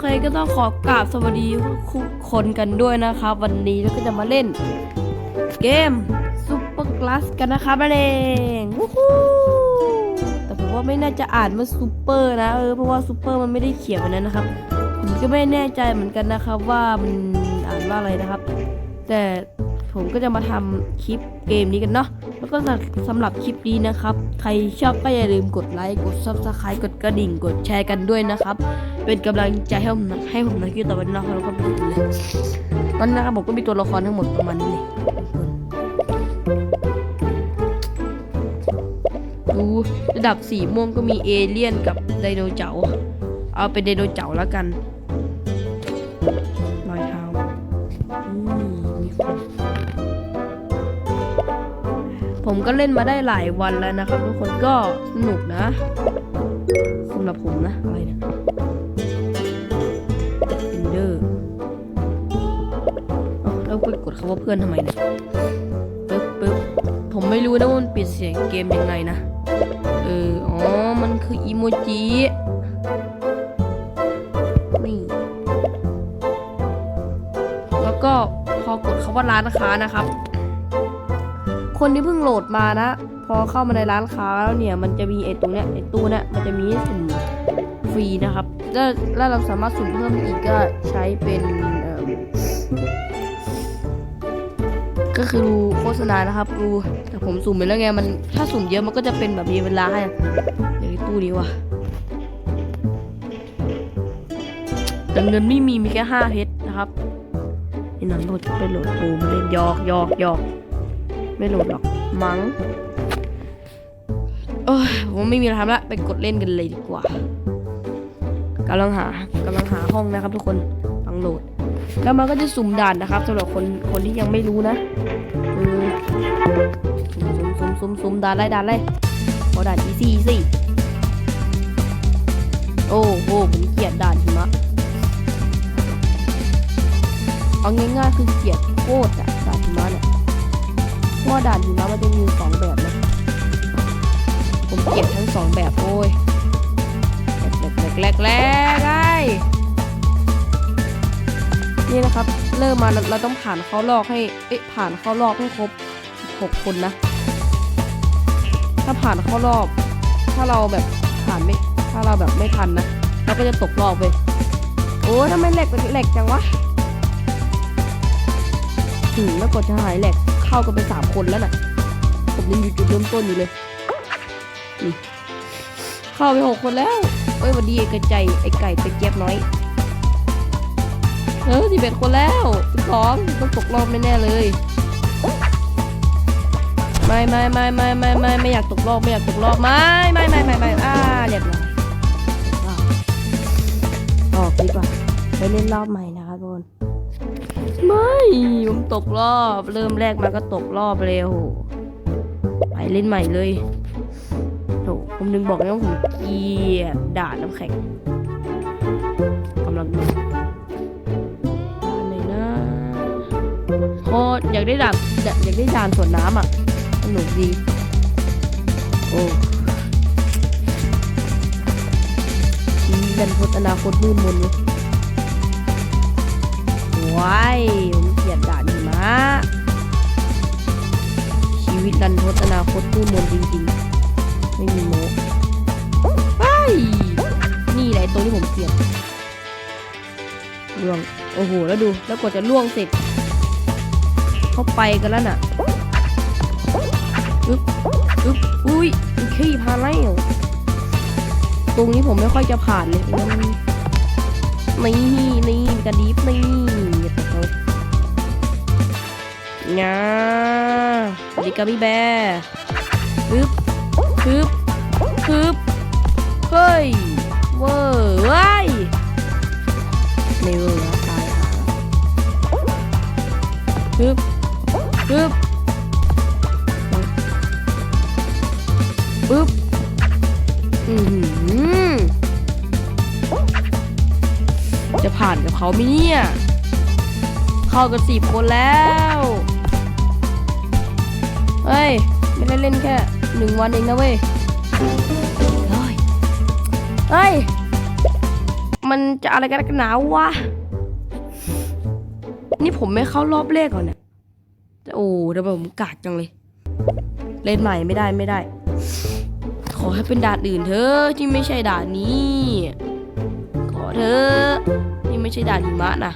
เคก็ต้องขอกราบสวัสดีทุกคนกันด้วยนะครับ วันนี้เราก็จะมาเล่น เกมซุปเปอร์กลาสกันนะครับนั่นเองวู้ฮู้แต่ผมว่าไม่น่าจะอ่านว่าซูเปอร์นะเออเพราะว่าซูเปอร์มันไม่ได้เขียนแบบนั้นนะครับ ผมก็ไม่แน่ใจเหมือนกันนะครับว่ามันอ่านว่าอะไรนะครับ แต่ผมก็จะมาทำคลิปเกมนี้กันเนาะ แล้วก็สำหรับคลิปนี้นะครับ ใครชอบก็อย่าลืมกดไลค์ กด subscribe กดกระดิ่ง กดแชร์กันด้วยนะครับ เป็นกำลังใจให้ผมนะให้ผมนะคลิปต่อไปนะครับแล้วก็ไปดูเลยตอนนี้นะครับผมก็มีตัวละครทั้งหมดประมาณนี้เลยดูระดับสีม่วงก็มีเอเลี่ยนกับไดโนเสาร์เอาเป็นไดโนเสาร์แล้วกัน ก็เล่นมาได้หลายวันแล้วนะครับทุกคนก็สนุกนะสำหรับผมนะอะไรเนี่ยเอนเดอร์แล้วไปกดคำว่าเพื่อนทำไมเนี่ยปึ๊บปึ๊บผมไม่รู้นะว่ามันปิดเสียงเกมยังไงนะเอออ๋อมันคืออีโมจินี่แล้วก็พอกดคำว่าร้านค้านะครับ คนที่เพิ่งโหลดมานะ พอเข้ามาในร้านค้าแล้วเนี่ย มันจะมีไอ้ตรงเนี้ยไอ้ตู้เนี้ยมันจะมีสุ่มฟรีนะครับ แล้วแล้วเราสามารถสุ่มเพิ่มอีกก็ใช้เป็นก็คือดูโฆษณานะครับดูแต่ผมสุ่มไปแล้วไงมันถ้าสุ่มเยอะมันก็จะเป็นแบบมีเวลาให้อะอย่างตู้นี้ว่ะแต่เงินไม่มีมีแค่ห้าเพชรนะครับไอ้หนังโหลดไปโหลดปูมาเล่นยอกยอกยอก ไม่โหลดหรอก มั้งเอ้ยผมไม่มีอะไรทำละ ไปกดเล่นกันเลยดีกว่ากำลังหากำลังหาห้องนะครับทุกคนฟังโหลด แล้วมันก็จะสุ่มด่านนะครับสำหรับคนคนที่ยังไม่รู้นะคือสุ่มสุ่มสุ่มสุ่มด่านไล่ด่านไล่พอด่านอีซี่สิโอ้โหผมเกลียดด่านหิมะเอาง่ายๆคือเกลียดโคตรอะด่ะ เพราด่านหิมะมันจะมีสองแบบนะผมเกลียดทั้งสองแบบโอ้ยแรกๆแรกๆไอ้นี่นะครับ เริ่มมาเราเราต้องผ่านเข้ารอบให้เอ๊ะผ่านเข้ารอบให้ครบหกคนนะ ถ้าผ่านเข้ารอบ ถ้าเราแบบผ่านไม่ถ้าเราแบบไม่ทันนะเราก็จะตกรอบเว้ยโอ้ทำไมแหลกแหลกจังวะถึงแล้วกดจะหายแหลกากันไปสามคนแล้วน่ะ ผมยังอยู่จุดเริ่มต้นอยู่เลยนี่เข้าไปหกคนแล้วเอ้ยวันดีไอ้กระใจไอ้ไก่เป็ดเจี๊ยบน้อย เออสิบเอ็ดคนแล้วสิบสองต้องตกรอบแน่ๆเลย ไม่ไม่ไม่ไม่ไม่ไม่ไม่อยากตกรอบไม่อยากตกรอบไม่ไม่ไม่ไม่ไม่อ่าเรียบร้อยออกดีกว่าไปเล่นรอบใหม่นะคะทุกคน ไม่ผมตกรอบ เริ่มแรกมาก็ตกรอบเลยโอ้โหไปเล่นใหม่เลยโถผมนึงบอกแล้วผมเกลียดด่านน้ำแข็งกำลังดูด่านไหนนะโคตรอยากได้ด่านอยากได้ด่านสวนน้ำอะสนุกดีโอ้ชีวิตดันพจน์อนาคตมืดมนเลย ว้ยผมเกลียดด่านหิมะชีวิตดันพจน์อนาคตมืดมนจริงๆ ไม่มีโมไปนี่แหละตัวที่ผมเกลียดล่วง โอ้โห แล้วดู แล้วกว่าจะล่วงเสร็จ เข้าไปกันแล้วน่ะอึ๊บอึ๊บอุ้ยขี้พาไล่ตรงนี้ผมไม่ค่อยจะผ่านเลย นนี่นี่กระดิบนี่ตกเลยงาดิกามิแบร์อึ๊บฮึบฮึบเฮ้ยเวอร์ว้ายไม่เวอร์แล้วตายหาฮึบฮึบ เขาไหมเนี่ย เข้ากันสิบคนแล้ว เฮ้ย ไม่ได้เล่นแค่หนึ่งวันเองนะเว้ยเฮ้ย มันจะอะไรกันนักหนาววะ นี่ผมไม่เข้ารอบเลขก่อนเนี่ยโอ้ทำไมผมกากจังเลย เล่นใหม่ไม่ได้ไม่ได้ ขอให้เป็นด่านอื่นเถอะที่ไม่ใช่ด่านนี้ ขอเถอะี่ไม่ใช่ด่านหิมะนะ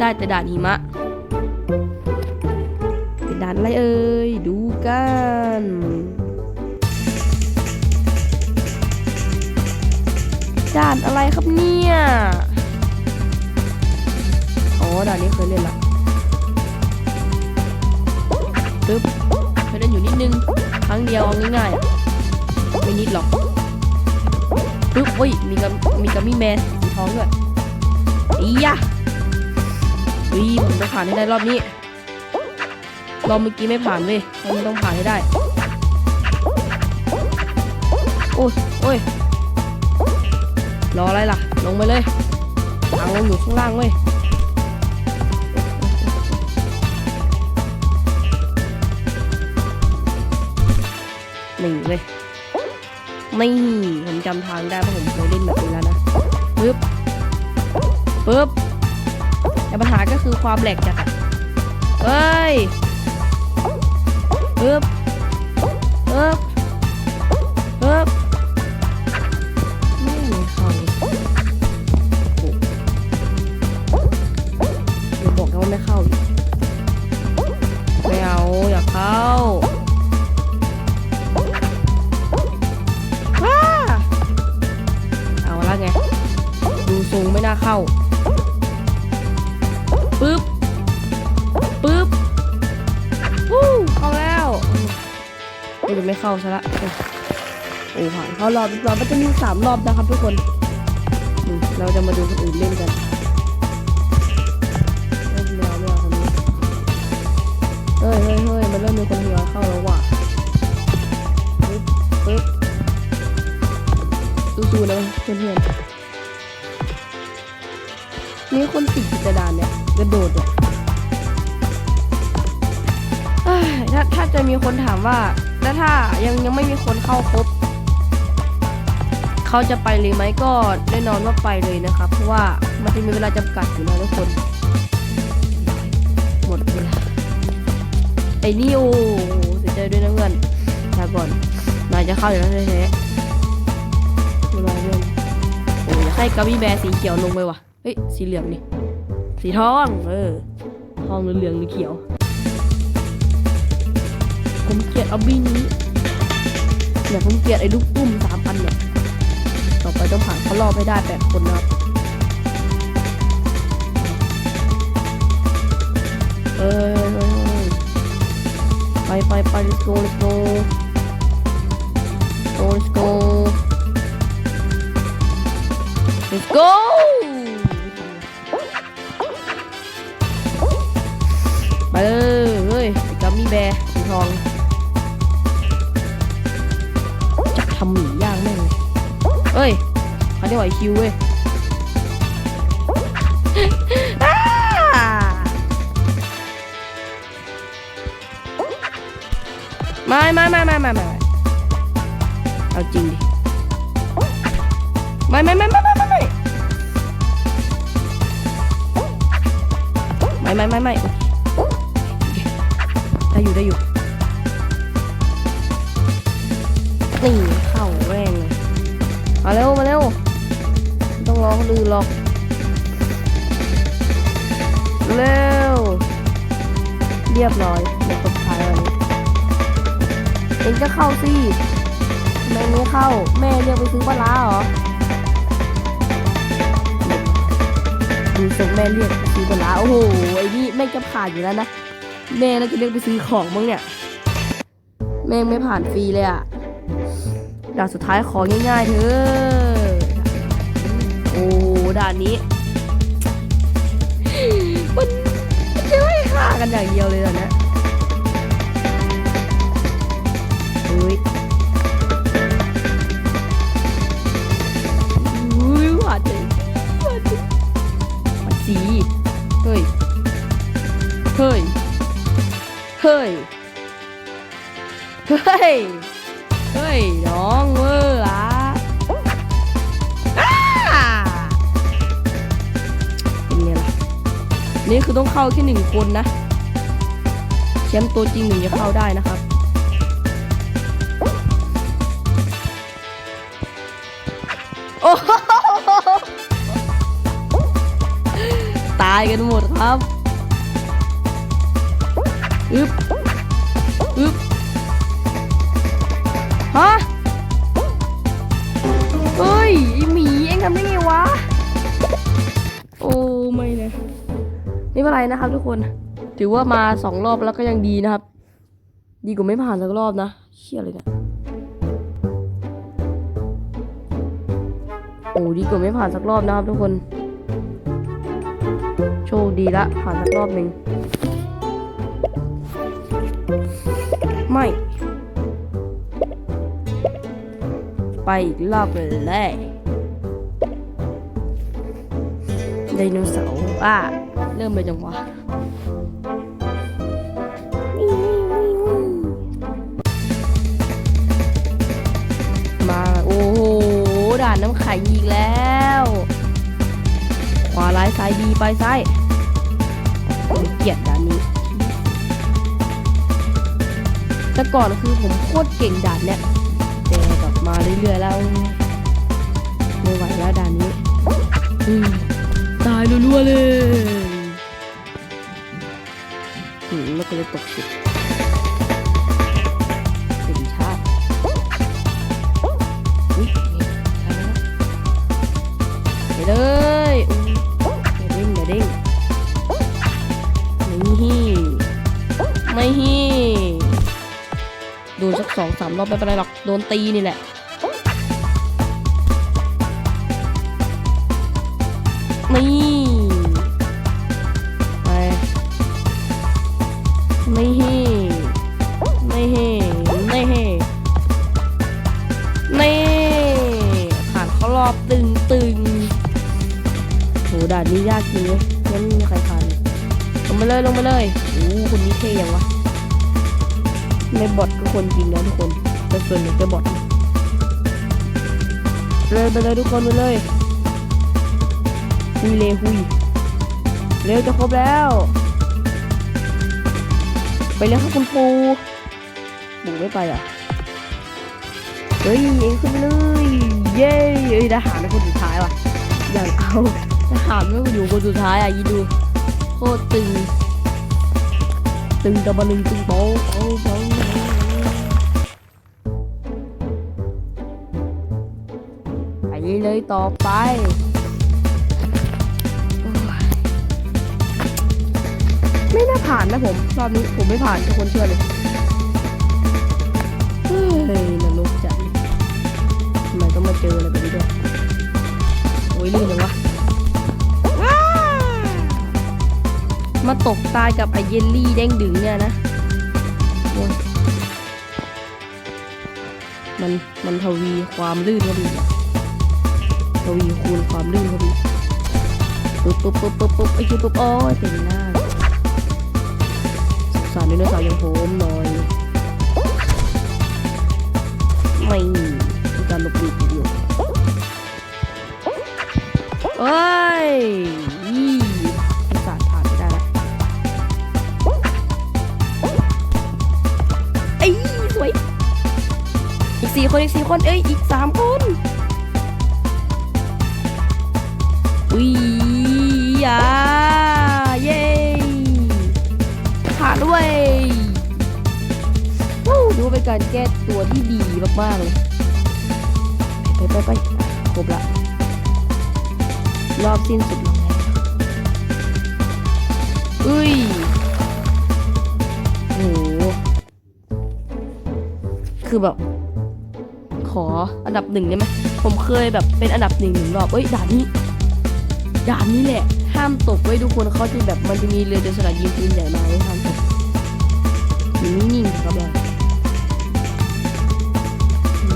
ได้แต่ด่านหิมะ เป็นด่านอะไรเอ่ย ดูกันด่านอะไรครับเนี่ย อ๋อด่านนี้เคยเล่นละปึ๊บเคยเล่นอยู่นิดนึง ครั้งเดียวเอาง่ายๆ ไม่นิดหรอกปึ๊บเฮ้ย มีกัมมีกัมมี่แมนสีทองด้วย อียะเฮ้ยผมต้องผ่านให้ได้รอบนี้ รอบเมื่อกี้ไม่ผ่านเว้ยรอบนี้ต้องผ่านให้ได้ โอ้ยโอ้ยรออะไรล่ะ ลงไปเลยทางลงอยู่ข้างล่างเว้ยนี่เว้ยนี่ผมจำทางได้เพราะผมเคยเล่นแบบนี้แล้วนะปึ๊บ ปึ๊บแต่ปัญหาก็คือความแหลกจากเฮ้ยปึ๊บปึ๊บปึ๊บไม่มีเข้าเลยอย่าบอกนะว่าไม่เข้าอีกไม่เอาอย่าเข้าว้าเอาละไง ดูทรงไม่น่าเข้า เดี๋ยวไม่เข้าซะละโอ้โอ้ผ่านเข้ารอบรียบมันจะมีสามรอบนะครับทุกคนเราจะมาดูคนอื่นเล่นกันเริ่มไม่เอาไม่เอาคนนี้เฮ้ยเฮ้ยเฮ้ยมันเริ่มมีคนทยอยเข้าแล้วว่ะปึ๊บปึ๊บสู้ๆนะเพื่อนๆมีคนติดกระดานเนี่ยกระโดดเนี่ยเอ้ยถ้าถ้าจะมีคนถามว่า แล้วถ้ายังยังไม่มีคนเข้าครบ เขาจะไปเลยไหมก็แน่นอนว่าไปเลยนะครับ เพราะว่ามันจะมีเวลาจำกัดอยู่นะทุกคน หมดเวลาไอ้นี่โอ้เสียใจด้วยนะเพื่อนลาก่อนนายจะเข้าอยู่แล้วแท้ๆไม่มาเพื่อนโอ้ยอยากให้กาบี้แบร์สีเขียวลงไปว่ะ เฮ้ย สีเหลืองนี่ สีทอง เออทองหรือเหลืองหรือเขียว ผมเกลียดเอาบี้นี้เนี่ยผมเกลียดไอ้ลูกตุ้มสามพันเนี่ย ต่อไปต้องผ่านเขารอบให้ได้แปดคนนะครับ เออไปไปไป let's go let's go go let's go let's go คิวเว้ยอ้าไม่ไม่ไม่ไม่ไม่ไม่ไม่เอาจริงดิ ไม่ไม่ไม่ไม่ไม่ไม่ไม่ไม่ไม่ไม่ไม่โอเคได้อยู่ได้อยู่ นี่เข้าแรงเลยมาเร็วมาเร็วไม่ต้อง ร้องลือหรอก เร็ว เรียบร้อยเดี๋ยวคนท้ายวันนี้เองก็เข้าสิทำไมไม่เข้า แม่เรียกไปซื้อปลาร้าเหรอดูส่งแม่เรียกไปซื้อปลาร้าโอ้โหไอ้นี่แม่จะผ่านอยู่แล้วนะแม่น่าจะเรียกไปซื้อของมั้งเนี่ยแม่ไม่ผ่านฟรีเลยอะด่านสุดท้ายของง่ายๆเถอะ ด่านนี้ มันจะไม่ฆ่ากันอย่างเดียวเลยตอนเนี้ยเฮ้ยอุ้ยหวานจังหวานจังหวานสีเฮ้ย เฮ้ย เฮ้ย เฮ้ย เฮ้ย นี่คือต้องเข้าแค่หนึ่งคนนะแชมป์ตัวจริงหนึ่งจะเข้าได้นะครับโอ้โหตายกันหมดครับอึบอึบฮะเฮ้ยไอ้หมีเอ็งทำได้ไงวะ ไม่เป็นไรนะครับ ทุกคน ถือว่ามาสองรอบแล้วก็ยังดีนะครับ ดีกว่าไม่ผ่านสักรอบนะเชี่ยเลยเนี่ยโอ้ดีกว่าไม่ผ่านสักรอบนะครับ ทุกคน โชคดีละผ่านสักรอบหนึ่งไม่ไปอีกรอบเลยไดโนเสาร์อะ เริ่มเลยจังวะมาโอ้โหด่านน้ำไข่อีกแล้ว ขวาร้ายซ้ายดีไปซ้ายเกลียดด่านนี้ แต่ก่อนคือผมโคตรเก่งด่านเนี้ยแต่กลับมาเรื่อยๆแล้วไม่ไหวแล้วด่านนี้อืมตายรัวๆเลย หืมแล้วก็เลยตกสิบเป็นชาติอุ๊ยไปเลยอุ๊ยอย่าเด้งอย่าเด้งไม่ฮี่ไม่ฮี่โดนสักสองสามรอบไม่เป็นไรหรอก โดนตีนี่แหละนี่ นนี้ยากจริงเลยงั้นไม่มีใครผ่านเลยลงมาเลยลงมาเลยโอ้คนนี้เท่ยังวะไม่บอทก็คนจริงนะทุกคนแต่ส่วนใหญ่จะบอทเลยไปเลยทุกคนไปเลยหุยเลยหุยเร็วจะครบแล้ว ไปแล้วครับคุณปูปูไม่ไปอะเฮ้ยเองขึ้นไปเลย เย้เอ้ยทหารเป็นคนสุดท้ายว่ะอย่างเอา ทหารไม่อยู่คนสุดท้ายอะยีดูโคตรตึง ตึงตะบะลึงตึงโป๊ะโป๊ะโป๊ะไปเลยต่อไปไม่น่าผ่านนะผมรอบนี้ผมไม่ผ่านทุกคนเชื่อเลยเฮ้ยนรกจัดทำไมต้องมาเจออะไรแบบนี้ด้วยโอ้ยลื่นจังวะ มาตกตายกับไอเยลลี่แดงดึงเนี่ยนะ มันมันทวีความลื่นเขาดีทวีคูณความลื่นเขาดีปุ๊บปุ๊บปุ๊บปุ๊บปุ๊บไอ้ชิบปุ๊บโอ้ยเต็มหน้าสารไดโนเสาร์อย่างผมหน่อยไม่มีการหลบหลีกอยู่เอ้ย กสี่คนอีกสี่คนเอ้ยอีกสามคนอุ้ยอ่าเย้ผ่านด้วยวู้ดูเป็นการแก้ตัวที่ดีมากๆเลยไปไปไปไปครบละรอบสิ้นสุดลงแล้วอุ้ยโหคือแบบ ขออันดับหนึ่งได้ไหมผมเคยแบบเป็นอันดับหนึ่งหนึ่งรอบเอ้ยด่านนี้ด่านนี้แหละ ห้ามตกไว้ทุกคนเขาจะแบบมันจะมีเรือเดินสลัดยิงปืนใหญ่มาให้ห้ามตกนิ่งๆครับเรา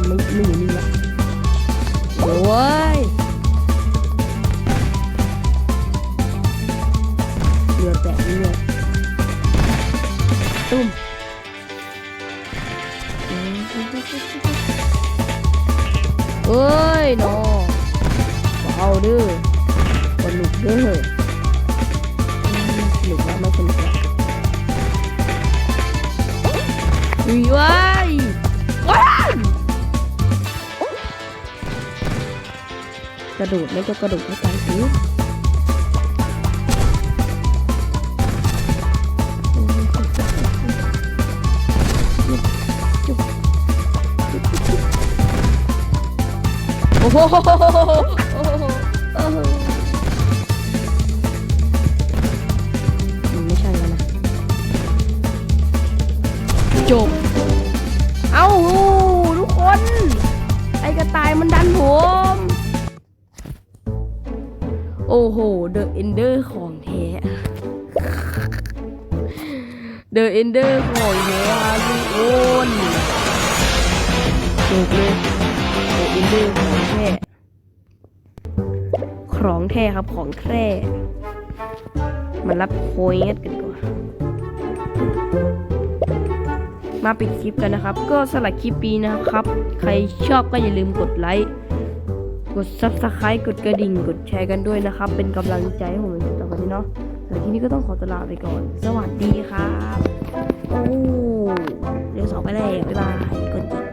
ไม่ไม่อยู่นิ่งละโอ้ยเรือแตกนี่เลยตุ้ม เอ้ยน้อเอาเด้อคนลุกเด้อหลุกแล้วไม่เป็นไรอุ้ยว้ายว้ายกระโดดแล้วก็กระโดดไม่ไกลสิ อ้โหไม่ใช่แล้วนะ จบ เอ้าทุกคน ไอ้กระต่ายมันดันผม โอ้โห เดอะเอนเดอร์ของแท้ เดอะเอนเดอร์ของแท้ครับทุกคนจบเลย อะเอนเดอร์ของแท้ของแท้ครับของแท้มารับโคยกันดีกว่ามาปิดคลิปกันนะครับ ก็สลับคลิปปีนะครับ ใครชอบก็อย่าลืมกดไลค์กด subscribe กดกระดิ่ง กดแชร์กันด้วยนะครับ เป็นกำลังใจให้ผมต่อไปนี้เนาะแต่ที่นี้ก็ต้องขอตลาไปก่อน สวัสดีครับ โอ้เดี๋ยวสองไปแล้วบ๊ายบายกดติด